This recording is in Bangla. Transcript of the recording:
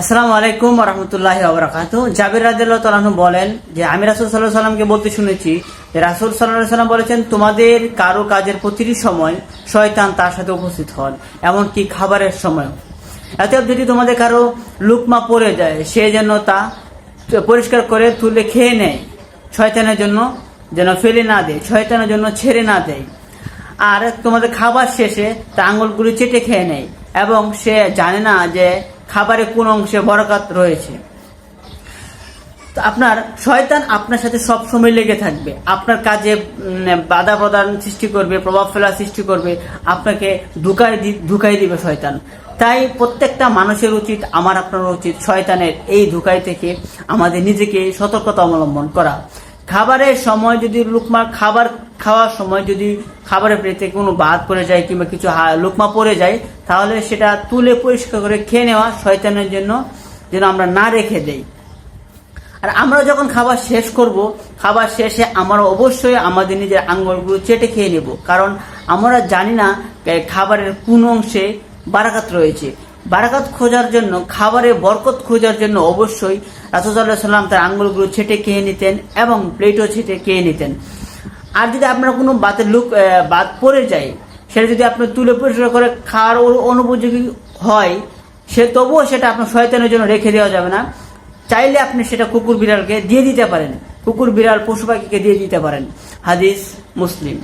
আসসালামু আলাইকুম রহমতুল্লাহ আবরাকাত জাবির রাদিল্লাহ তালাহু বলেন যে, আমি রাসুল সাল্লাহ সাল্লামকে বলতে শুনেছি যে, রাসুল সাল্লাহ সাল্লাম বলেছেন, তোমাদের কারও কাজের প্রতিটি সময় শয়তান তার সাথে উপস্থিত হন, এমনকি খাবারের সময় এত যদি তোমাদের কারও লুকমা পড়ে যায়, সে যেন তা পরিষ্কার করে তুলে খেয়ে নেয়। শয়তানের জন্য যেন ফেলে না দেয়, শয়তানের জন্য ছেড়ে না দেয়। আর তোমাদের খাবার শেষে তা আঙুলগুলি চেটে খেয়ে নেয় এবং সে জানে না যে খাবারে কোন অংশে বরকাত রয়েছে। আপনার, শয়তান আপনার সাথে সব সময় লেগে থাকবে। আপনার কাজে বাধা প্রদান সৃষ্টি করবে, প্রভাব ফেলা সৃষ্টি করবে। আপনাকে ধুকাই দিবে শয়তান। তাই প্রত্যেকটা মানুষের উচিত, আমার, আপনার উচিত, শয়তানের এই ধুকাই থেকে আমাদের নিজেকে সতর্কতা অবলম্বন করা। খাবারের সময় যদি লুকমা খাবার খাওয়ার সময় যদি খাবারের প্লেটে কোনো বাদ পড়ে যায় কিংবা কিছু লুকমা পড়ে যায়, তাহলে সেটা তুলে পরিষ্কার করে খেয়ে নেওয়া শয়তানের জন্য যেন আমরা না রেখে দেই। আর আমরা যখন খাবার শেষ করব, খাবার শেষে আমরা অবশ্যই আমাদের নিজের আঙ্গুলগুলো চেটে খেয়ে নেব। কারণ আমরা জানি না খাবারের কোন অংশে বারাকাত রয়েছে। বারাকাত খোঁজার জন্য, খাবারে বরকত খোঁজার জন্য অবশ্যই রাসুসাল্লাহ সাল্লাম তার আঙ্গুলগুলো ছেটে খেয়ে নিতেন এবং প্লেটও ছেটে খেয়ে নিতেন। আর যদি আপনার কোনো বাতের লুক বাদ পড়ে যায়, সেটা যদি আপনার তুলে পরিষ্কার করে খাওয়ার অনু- অনুপযোগী হয়, সে তবুও সেটা আপনার শয়তানের জন্য রেখে দেওয়া যাবে না। চাইলে আপনি সেটা কুকুর বিড়ালকে দিয়ে দিতে পারেন। কুকুর বিড়াল পশু পাখিকে দিয়ে দিতে পারেন। হাদিস মুসলিম।